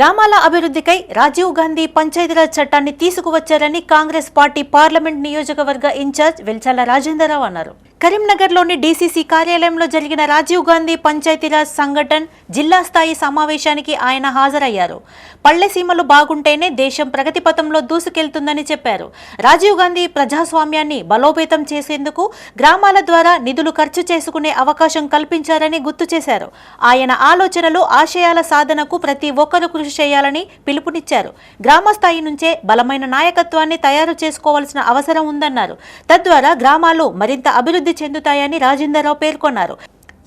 గ్రామాల అభివృద్ధికై రాజీవ్ గాంధీ పంచాయతీరాజ్ చట్టాన్ని తీసుకువచ్చారని కాంగ్రెస్ పార్టీ పార్లమెంట్ నియోజకవర్గ ఇన్ఛార్జ్ వెల్చాల రాజేంద్రరావు అన్నారు. కరీంనగర్లోని డీసీసీ కార్యాలయంలో జరిగిన రాజీవ్ గాంధీ పంచాయతీరాజ్ సంఘటన్ జిల్లా స్థాయి సమావేశానికి ఆయన హాజరయ్యారు. పల్లెసీమలు బాగుంటేనే దేశం ప్రగతి పథంలో దూసుకెళ్తుందని చెప్పారు. రాజీవ్ గాంధీ ప్రజాస్వామ్యాన్ని బలోపేతం చేసేందుకు గ్రామాల ద్వారా నిధులు ఖర్చు చేసుకునే అవకాశం కల్పించారని గుర్తు చేశారు. ఆయన ఆలోచనలు ఆశయాల సాధనకు ప్రతి ఒక్కరూ కృషి చేయాలని పిలుపునిచ్చారు. గ్రామ స్థాయి నుంచే బలమైన నాయకత్వాన్ని తయారు చేసుకోవాల్సిన అవసరం ఉందన్నారు. తద్వారా గ్రామాలు మరింత అభివృద్ధి చెందుతాయని రాజేందర్రావు పేర్కొన్నారు.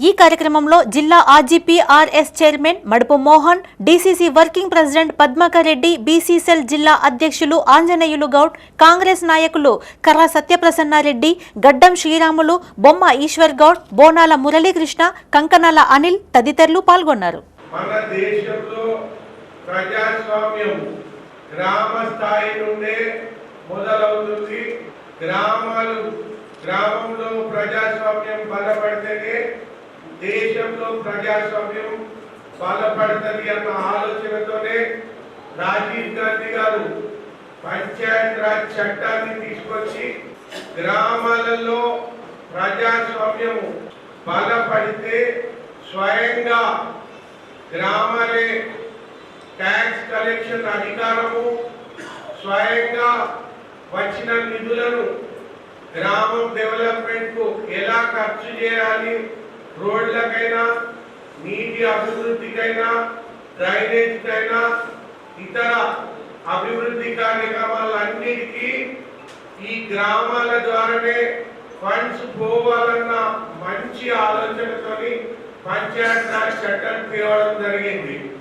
ఈ కార్యక్రమంలో జిల్లా RGPRS chairman Madupu Mohan DCC working president Padmakar Reddy BC cell జిల్లా అధ్యక్షులు ఆంజనేయులు గౌడ్ కాంగ్రెస్ నాయకులు కర్ర సత్యప్రసన్నారెడ్డి గడ్డం శ్రీరాములు బొమ్మ ఈశ్వర్ గౌడ్ బోనాల మురళీకృష్ణ కంకనాల అనిల్ తదితరులు పాల్గొన్నారు. మన దేశంలో ప్రజాస్వామ్యం గ్రామ స్థాయి నుండే మొదలవుతుంది. గ్రామాలు గ్రామంలో ప్రజాస్వామ్యం బలపడితేనే దేశంలో ప్రజాస్వామ్యం బలపడుతుంది అన్న ఆలోచనతోనే రాజీవ్ గాంధీ గారు పంచాయత్ రాజ్ చట్టాన్ని తీసుకొచ్చి గ్రామాలలో ప్రజాస్వామ్యం బలపడితే స్వయంగా గ్రామాలే ట్యాక్స్ కలెక్షన్ అధికారము స్వయంగా వచ్చిన నిధులను గ్రామం డెవలప్మెంట్కు ఎలా ఖర్చు చేయాలి? రోడ్లకైనా నీటి అభివృద్ధికైనా డ్రైనేజ్కైనా ఇతర అభివృద్ధి కార్యక్రమాలన్నిటికీ ఈ గ్రామాల ద్వారానే ఫండ్స్ పోవాలన్న మంచి ఆలోచనతోని పంచాయత్ రాజ్ చట్టం తేవడం జరిగింది.